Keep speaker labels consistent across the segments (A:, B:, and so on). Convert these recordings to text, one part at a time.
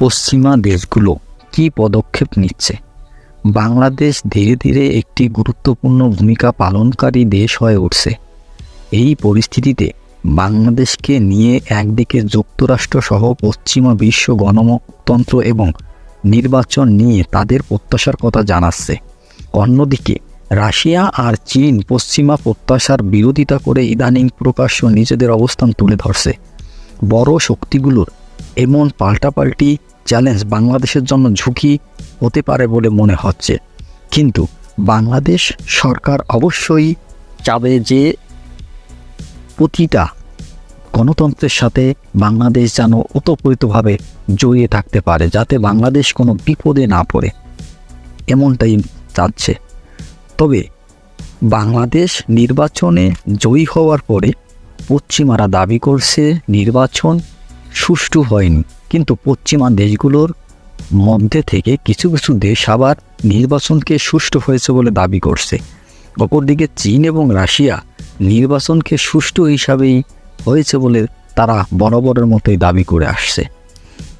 A: পশ্চিমা দেশগুলো কী পদক্ষেপ নিচ্ছে? বাংলাদেশ ধীরে ধীরে একটি গুরুত্বপূর্ণ ভূমিকা পালনকারী দেশ হয়ে উঠছে। এই পরিস্থিতিতে বাংলাদেশকে নিয়ে একদিকে যুক্তরাষ্ট্র সহ পশ্চিমা বিশ্ব গণতন্ত্র এবং নির্বাচন নিয়ে তাদের প্রত্যাশার কথা জানাচ্ছে। অন্যদিকে, রাশিয়া আর চীন পশ্চিমা প্রত্যাশার বিরোধিতা করে ইদানিং প্রকাশ্য নিজেদের অবস্থান তুলে ধরছে। বড় শক্তিগুলোর এমন পাল্টাপাল্টি চ্যালেঞ্জ বাংলাদেশের জন্য ঝুঁকি হতে পারে বলে মনে হচ্ছে। কিন্তু বাংলাদেশ সরকার অবশ্যই চাবে যে প্রতিটা গণতন্ত্রের সাথে বাংলাদেশ যেন ওতপ্রোতভাবে জড়িয়ে থাকতে পারে, যাতে বাংলাদেশ কোনো বিপদে না পড়ে। এমনটাই চাচ্ছে। তবে বাংলাদেশ নির্বাচনে জয়ী হওয়ার পরে পশ্চিমারা দাবি করছে, নির্বাচন সুষ্ঠু হয়নি। কিন্তু পশ্চিমা দেশগুলোর মধ্যে থেকে কিছু কিছু দেশ আবার নির্বাচনকে সুষ্ঠু হয়েছে বলে দাবি করছে। অপরদিকে চীন এবং রাশিয়া নির্বাচনকে সুষ্ঠু হিসাবেই হয়েছে বলে তারা বরাবরের মতোই দাবি করে আসছে।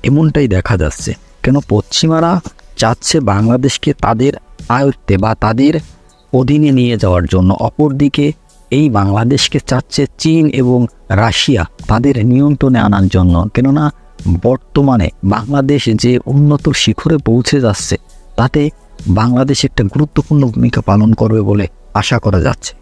A: এমনটাই দেখা যাচ্ছে। কেন পশ্চিমারা চাচ্ছে বাংলাদেশকে তাদের আয়ত্তে বা তাদের অধীনে নিয়ে যাওয়ার জন্য। অপরদিকে এই বাংলাদেশকে চাচ্ছে চীন এবং রাশিয়া তাদের নিয়ন্ত্রণে আনার জন্য। কেননা বর্তমানে বাংলাদেশ যে উন্নত শিখরে পৌঁছে যাচ্ছে, তাতে বাংলাদেশ একটা গুরুত্বপূর্ণ ভূমিকা পালন করবে বলে আশা করা যাচ্ছে।